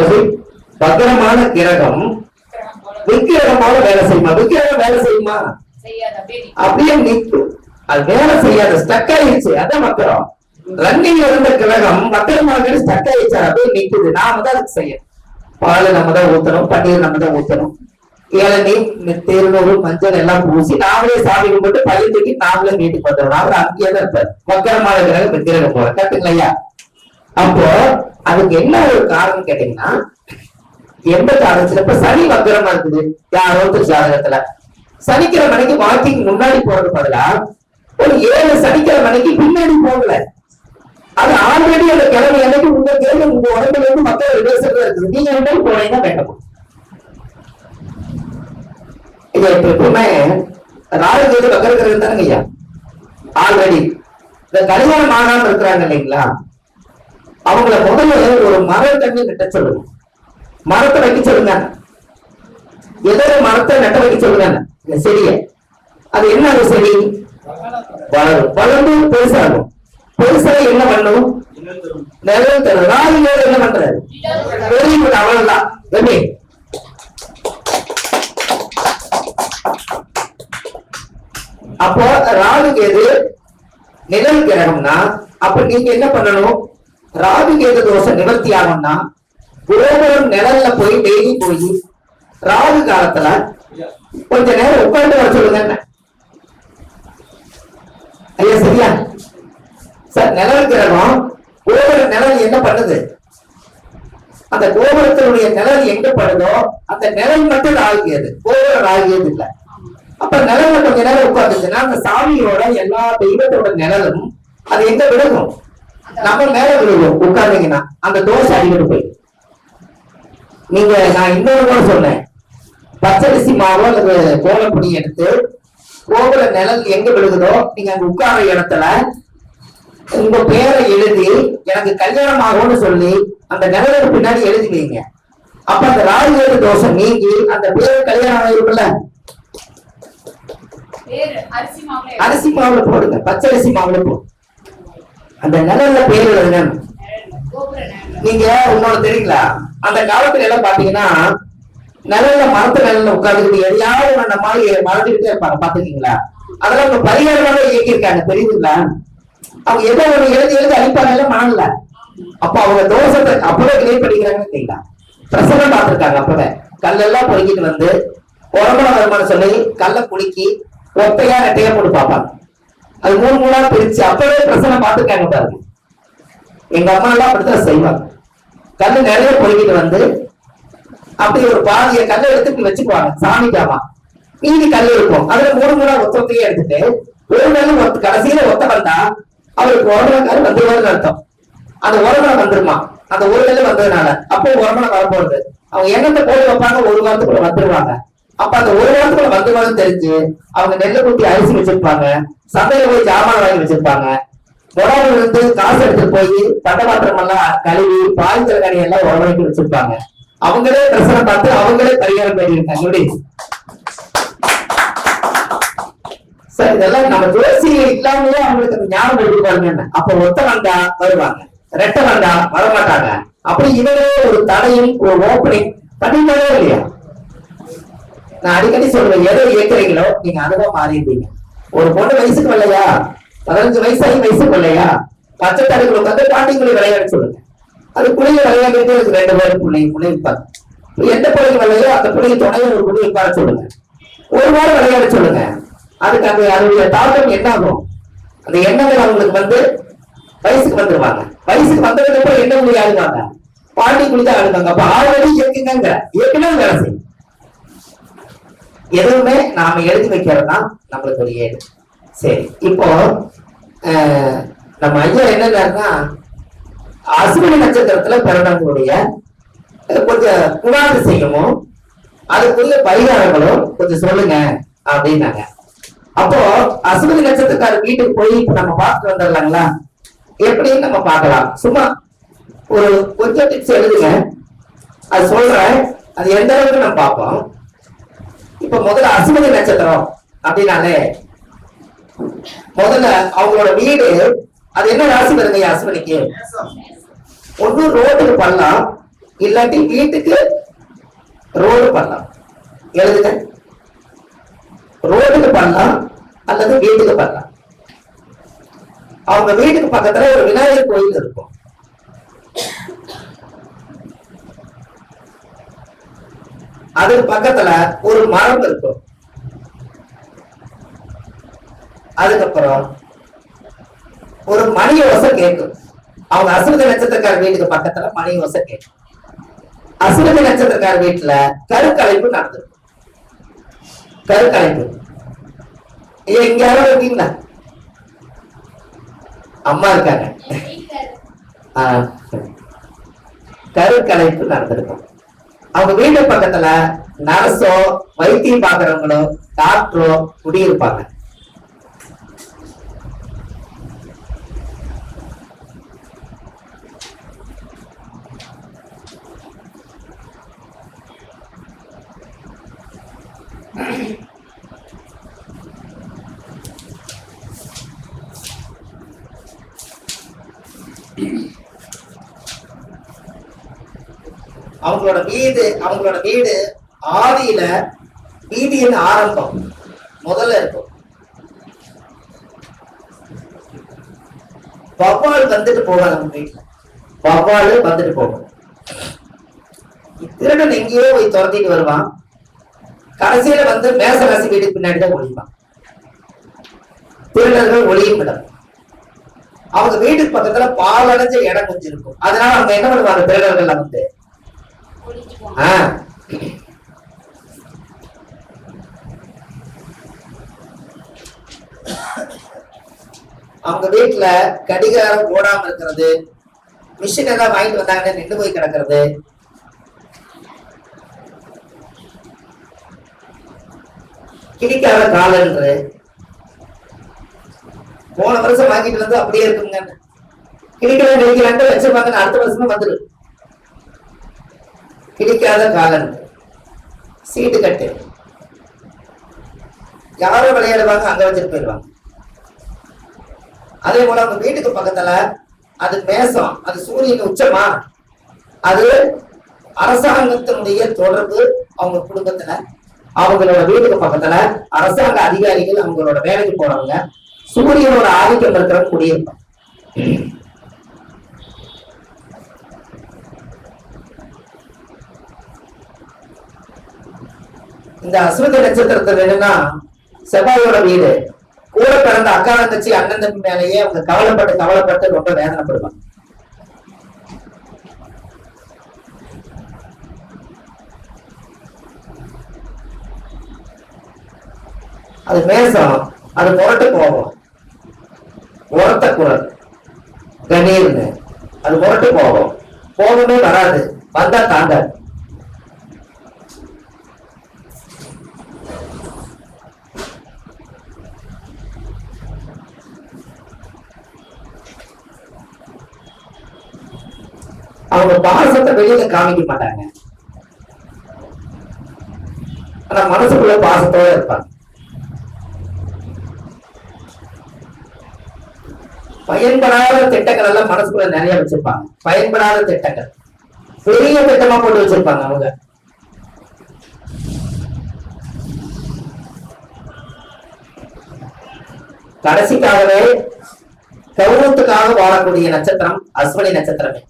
எப்படி பத்திரமான கிரகம். விக்கிரகமோட வேலை செய்யுமா? விக்கிரகம் வேலை செய்யுமா? அப்படியே நிற்கும். அது வேலை செய்யாத ஸ்டக் ஆயிடுச்சு. அதான் மக்கரம் ரன்னிங் இருந்த கிரகம் மக்கரமாக ஸ்டக் ஆயிடுச்சு. அப்படியே நிக்குது நாம தான் அதுக்கு செய்யணும். பால் நம்ம தான் ஊத்தணும் பன்னீர் நம்ம தான் ஊத்தணும். இளநீ தேர்நூறு மஞ்சள் எல்லாம் பூசி நாமளே சாமி கும்பிட்டு பையன் தூக்கி நாமளே வீட்டுக்கு வந்துடணும். அவர் அங்கேயே தான் இருப்பார். மக்கரமான கிரகம் விக்கிரகம் போல. கட்டுங்களையா அப்போ அதுக்கு என்ன ஒரு காரணம் கேட்டீங்கன்னா எந்த காரணத்துல இப்ப சனி வக்கரமா இருக்குது. யாரோ ஒருத்தர் ஜாதகத்துல? சனிக்கிழமை மணிக்கு வாக்கிங் முன்னாடி போறது பதிலா ஒரு ஏழு சனிக்கிழமை மணிக்கு பின்னாடி போகல. அது ஆல்ரெடி அந்த கிழமை அன்னைக்கு உங்க கேள்வி உங்க உடம்புல இருந்து மக்கள் ரிவர்சல் இருக்குது. நீங்க ரெண்டு போனீங்கன்னா வேண்டாம். இது எப்பவுமே ராகு கேது வக்கரகிறது தானுங்க ஐயா. ஆல்ரெடி இந்த கல்யாணம் ஆகாம இருக்கிறாங்க இல்லைங்களா? அவங்கள முதல்ல ஒரு மரத்தண்ணி கிட்ட சொல்லுங்க. மரத்தை வைக்க சொல்லுங்க. ஏதோ மரத்தை நட்ட வைக்க சொல்லுங்க. இந்த அது என்ன அது செடி? வளரும். வளர்ந்து பெருசாகும். பெருசாக என்ன பண்ணும்? நிழல் தரும். ராகு நேரம் என்ன பண்றாரு? வெரி குட் அவ்வளவுதான். எப்படி அப்போ ராகு கேது நிழல் கிரகம்னா அப்ப நீங்க என்ன பண்ணணும்? ராகு கேது தோஷம் நிவர்த்தி ஆகும்னா கோபுரம் நிழல்ல போய் டெய்லி போய் ராகு காலத்துல கொஞ்ச நேரம் உட்காந்து வர சொல்லுங்க ஐயா சரியா? சார் நிழல் கிரகம் கோபுர நிழல் என்ன பண்ணுது? அந்த கோபுரத்தினுடைய நிழல் எங்க படுதோ அந்த நிழல் மட்டும் ராகியது கோபுரம் ராகியது இல்ல. அப்ப நிழல்ல கொஞ்ச நேரம் உட்காந்துச்சுன்னா அந்த சாமியோட எல்லா தெய்வத்தோட நிழலும் அது எங்க விழுகும்? நம்ம மேல விழுகும் உட்கார்ந்தீங்கன்னா அந்த தோசை அடிக்கிட்டு போய் நீங்க நான் இன்னொரு கூட சொன்னேன். பச்சரிசி மாவு அல்லது கோலப்பொடி எடுத்து கோபுர நிழல் எங்க விழுகுதோ நீங்க அங்க உட்கார்ற இடத்துல உங்க பேரை எழுதி எனக்கு கல்யாணம் ஆகும்னு சொல்லி அந்த நிழலுக்கு பின்னாடி எழுதி வைங்க. அப்ப அந்த ராஜேது தோஷம் நீங்கி அந்த பேரு கல்யாணம் மாவுல அரிசி மாவுல போடுங்க. பச்சரிசி மாவுல போடுங்க. அந்த நிழல்ல பேர் நிழல்ல. நீங்க உன்னோட தெரியுங்களா? அந்த காலத்துல எல்லாம் பாத்தீங்கன்னா நிழல்ல மரத்து நிழல்ல உட்கார்ந்துக்கிட்டு எதையாவது ஒண்ணு நம்ம மாதிரி மறந்துகிட்டே இருப்பாங்க. பாத்துக்கீங்களா அதெல்லாம் அவங்க பரிகாரமாக இயக்கியிருக்காங்க. தெரியுதுங்களா? அவங்க ஏதோ ஒண்ணு எழுதி எழுதி அழிப்பாங்கல்ல மணல்ல. அப்ப அவங்க தோஷத்தை அப்பவே கிளியர் பண்ணிக்கிறாங்கன்னு தெரியல பிரசனம் பார்த்திருக்காங்க அப்பவே. கல்லெல்லாம் பொறுக்கிட்டு வந்து உடம்புல வருமானம் சொல்லி கல்லை குலுக்கி ஒத்தையா ரெட்டையா போட்டு பார்ப்பாங்க. அது மூணு மூணா பிரிச்சு அப்பவே பிரசனம் பார்த்துருக்காங்க பாருங்க. எங்க அம்மா எல்லாம் அப்படித்தான் செய்வாங்க. கல் நிறைய பொழுகிட்டு வந்து அப்படி ஒரு பாதிய கல்லை எடுத்து இப்படி வச்சுக்குவாங்க. சாமிக்காமா மீதி கல் இருக்கும். அதுல மூணு மூணா ஒத்த ஒத்தையே எடுத்துட்டு ஒரு நாள் ஒத்த கடைசியில ஒத்த வந்தா அவருக்கு உரமனக்காரு வந்துருவாருன்னு அர்த்தம். அந்த உரமனை வந்துருமா? அந்த ஒரு நாள் வந்ததுனால அப்போ உரமனை வரப்போறது. அவங்க எண்ணத்தை போட்டு வைப்பாங்க ஒரு வாரத்துக்குள்ள வந்துருவாங்க. அப்ப அந்த ஒரு வாரத்துக்குள்ள வந்துருவாங்கன்னு தெரிஞ்சு அவங்க நெல்லை குட்டி அரிசி வச்சிருப்பாங்க சந்தையில போய் ஜாமான் வாங்கி வச்சிருப்பாங்க. உடம்புல இருந்து காசு எடுத்துட்டு போய் பண்டபாத்திரம் எல்லாம் கழுவி பாய்ச்சல் கனி எல்லாம் உடம்புக்கு வச்சிருப்பாங்க. அவங்களே பிரச்சனை பார்த்து அவங்களே பரிகாரம் பண்ணியிருக்காங்க. எப்படி? சார் இதெல்லாம் நம்ம துளசி இல்லாமலே அவங்களுக்கு ஞாபகம் ஞானம் எடுத்து பாருங்க. அப்ப ஒத்த வந்தா வருவாங்க. ரெட்ட வந்தா வரமாட்டாங்க. அப்படி இவரே ஒரு தடையும் ஒரு ஓப்பனிங் பண்ணிட்டாரே இல்லையா? நான் அடிக்கடி சொல்லுவேன் எதை இயக்குறீங்களோ நீங்க அதுதான் மாறிடுவீங்க. ஒரு பொண்ணு வயசுக்கு வரலையா? பதினஞ்சு வயசாகி வயசுக்கு வரலையா? பச்சை தடுக்கல உட்காந்து பாண்டிக்குள்ளி விளையாட சொல்லுங்க. அது புள்ளிய விளையாடிட்டு இருக்கு ரெண்டு பேரும் புள்ளி புள்ளி இருப்பாங்க. எந்த பிள்ளைக்கு வரலையோ அந்த பிள்ளைக்கு துணையை ஒரு புள்ளி இருப்பாரு சொல்லுங்க. ஒரு வாரம் விளையாட சொல்லுங்க. அதுக்கு அந்த அதனுடைய தாக்கம் என்ன ஆகும் அந்த எண்ணங்கள் அவங்களுக்கு வந்து வயசுக்கு வந்துருவாங்க. வயசுக்கு வந்ததுக்கு அப்புறம் என்ன புள்ளி ஆடுவாங்க? பாண்டி குழி தான் ஆடுவாங்க. அப்ப ஆல்ரெடி இயக்குங்க இயக்குனா வேலை செய்யும். எதுவுமே நாம எழுதி வைக்கிறது தான் நம்மளுக்கு ஒரு ஏடு சரி இப்போ நம்ம ஐயா என்னன்னா அஸ்வினி நட்சத்திரத்துல பிறந்தவங்களுடைய அஹ், கொஞ்சம் குணாதிசயமும் அதுக்குள்ள பரிகாரங்களும் கொஞ்சம் சொல்லுங்க அப்படின்னாங்க. அப்போ அஸ்வினி நட்சத்திரக்கார வீட்டுக்கு போய் இப்ப நம்ம பார்த்துட்டு வந்துடலாங்களா? எப்படின்னு நம்ம பார்க்கலாம். சும்மா ஒரு கொஞ்சம் டிப்ஸ் எழுதுங்க. அது சொல்றேன். அது எந்த அளவுக்கு நம்ம பார்ப்போம். இப்ப முதல்ல அசுமதி நட்சத்திரம் அப்படின்னாலே முதல்ல அவங்களோட வீடு அது என்ன ராசி வருங்க அஸ்வினிக்கு ஒண்ணு ரோடு பண்ணலாம் இல்லாட்டி வீட்டுக்கு ரோடு பண்ணலாம். எழுதுங்க. ரோடுக்கு பண்ணலாம் அல்லது வீட்டுக்கு பண்ணலாம். அவங்க வீட்டுக்கு பக்கத்துல ஒரு விநாயகர் கோயில் இருக்கும். அதுக்கு பக்கத்துல ஒரு மரம் இருக்கும். அதுக்கப்புறம் ஒரு மணி ஓசை கேட்கும். அவங்க அசுரதி நட்சத்திரக்கார வீட்டுக்கு பக்கத்துல மணி ஓசை கேட்கும். அசுரதி நட்சத்திரக்கார வீட்டுல கருக்கலைப்பு நடந்திருக்கும். கருக்கலைப்பு. இங்க யாரும் இருக்கீங்களா? அம்மா இருக்காங்க. கருக்கலைப்பு நடந்திருக்கும். அவங்க வீட்டு பக்கத்துல நர்ஸோ வைத்தியம் பாக்குறவங்களோ டாக்டரோ குடியிருப்பாங்க. அவங்களோட வீடு அவங்களோட வீடு ஆதியில வீதியின் ஆரம்பம். முதல்ல இருக்கும். வவ்வால் வந்துட்டு போவாங்க அவங்க வீட்டுல. வவ்வாலு வந்துட்டு போகும். திருடன் எங்கேயோ போய் துரத்திட்டு வருவான். கடைசியில வந்து மேச ராசி வீட்டுக்கு பின்னாடி தான் ஒளிவான் திருடர்கள் ஒளியும் இடம். அவங்க வீட்டுக்கு பக்கத்துல பாலடைஞ்ச இடம் கொஞ்சம் இருக்கும். அதனால அவங்க என்ன பண்ணுவாங்க? திருடர்கள் வந்து ஆ. அவங்க வீட்டுல கடிகாரம் ஓடாம இருக்கிறது மிஷின் எல்லாம் வாங்கிட்டு வந்தாங்கன்னு நின்று போய் கிடக்கிறது. கிடிக்காத காலன்று. போன வருஷம் வாங்கிட்டு வந்து அப்படியே இருக்குங்க. கிடிக்கல கிடிக்கலான்ட்டு வச்சிருப்பாங்க அடுத்த வருஷமா வந்துடும் கிடைக்காத காலங்கள் சீட்டு கட்டு. யாரும் விளையாடுவாங்க அங்க வச்சுட்டு போயிடுவாங்க. அதே போல அவங்க வீட்டுக்கு பக்கத்துல அது மேசம் அது சூரியன் உச்சமா? அது அரசாங்கத்தினுடைய தொடர்பு அவங்க குடும்பத்துல. அவங்களோட வீட்டுக்கு பக்கத்துல அரசாங்க அதிகாரிகள் அவங்களோட வேலைக்கு போறவங்க. சூரியனோட ஆதிக்கம் இருக்கிற குடியிருப்பாங்க. இந்த அஸ்வதி நட்சத்திரத்துல என்னன்னா செவ்வாயோட வீடு. கூட பிறந்த அக்கா தங்கச்சி அண்ணன் தம்பி மேலேயே அவங்க கவலைப்பட்டு கவலைப்பட்டு ரொம்ப வேதனைப்படுவாங்க. அது மேசம் அது முரட்டு போகும் உரத்த குரல். கணீர்னு. அது முரட்டு போகும் போகவே வராது. வந்தா தாண்டாது அவங்க பாசத்தை வெளியில காமிக்க மாட்டாங்க. ஆனா மனசுக்குள்ள பாசத்தோட இருப்பாங்க. பயன்படாத திட்டங்கள் எல்லாம் மனசுக்குள்ள நிறைய வச்சிருப்பாங்க. பயன்படாத திட்டங்கள். பெரிய திட்டமா போட்டு வச்சிருப்பாங்க அவங்க. கடைசிக்காகவே கௌரவத்துக்காக வாழக்கூடிய நட்சத்திரம் அஸ்வினி நட்சத்திரமே.